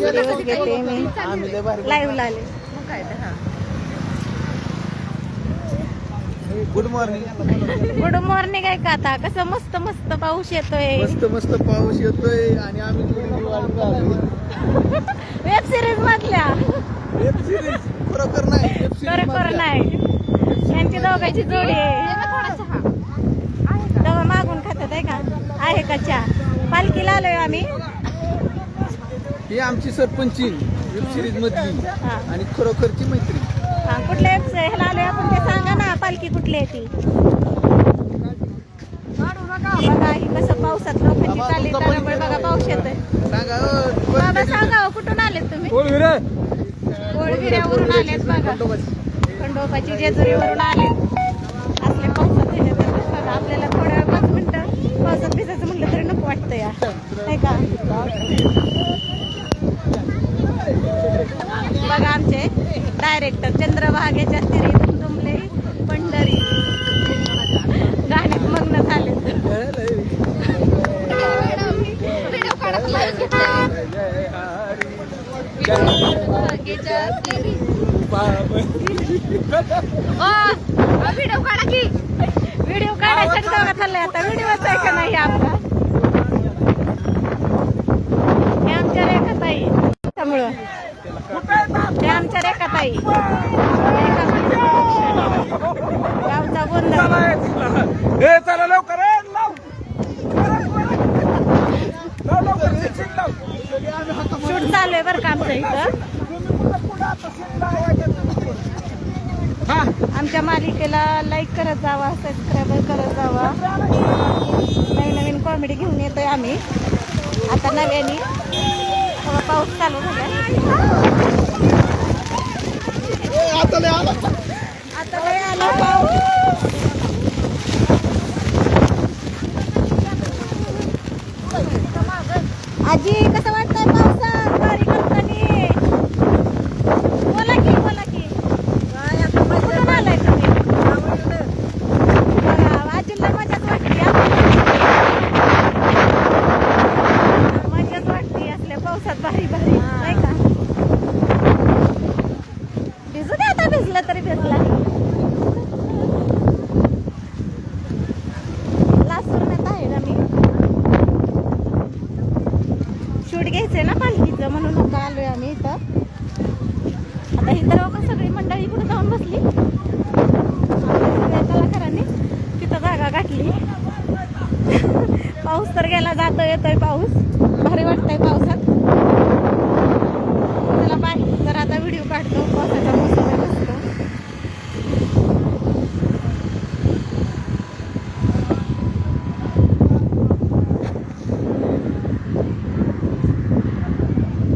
Video घेते मी आले. हा. गुड मॉर्निंग गुड मॉर्निंग आहे का आता? कसं मस्त मस्त पाऊस येतोय. मस्त मस्त पाऊस येतोय आणि आम्ही. वेब सिरीज मधल्या. वेब सिरीज खरोखर नाही. खरोखर नाही. यांची दोघांची जोडी आहे. तेव्हा मागून खातात आहे का? आहे का चहा? पालखीला आलोय आम्ही. ही आमची सरपंची वेब सिरीज मधली. हा. आणि खरोखरची मैत्री हा, कुठल्या वेब ह्याला आलोय आपण ते सांगा ना पालखी कुठली आहे ती? बघा ही कसं पावसात लोकांची चालली तारांबळ बघा पाऊस येतोय. सांगा अ, बाबा सांगा हो, कुठून आलेत तुम्ही? आलेत बघा. खंडोबाची जेजुरीवरून आले असले पावसात ह्याच्यात बघा आपल्याला थोड्या वेळ पाच मिनिटं पावसात भिजायचं म्हटलं तरी नको वाटतं या. नाही का? बघा आमचे डायरेक्टर चंद्रभागेच्या स्त्री तुमले पंढरी. गाण्यात मग्न झाले. व्हिडिओ काढा की. व्हिडिओ काढायसाठी दोघा चाललाय आता. व्हिडिओच का नाही आपला हे आमच्या रेखाताई त्यामुळं. ते आमच्या रेखाताई. रेखा गावचा गोंधळ. ए चला लवकर. शूट चालू आहे बरं का आमच्या इथं. हा, आमच्या मालिकेला लाईक करत जावा सबस्क्राईब करत जावा. नवीन नवीन कॉमेडी घेऊन येतोय आम्ही. आता नव्याने. तेव्हा पाऊस चालू झाला. आता लय आला. पाऊस. आजी कसं घ्यायचंय ना पालखीचं म्हणून आता आलोय आम्ही इथं. आता इथं लोक सगळी मंडळी कुठं जाऊन बसली. कलाकारांनी तिथं जागा गाठली. पाऊस तर गेला जातो येतोय पाऊस. भारी वाटतंय पावसात. चला बाय तर आता व्हिडिओ काढतो.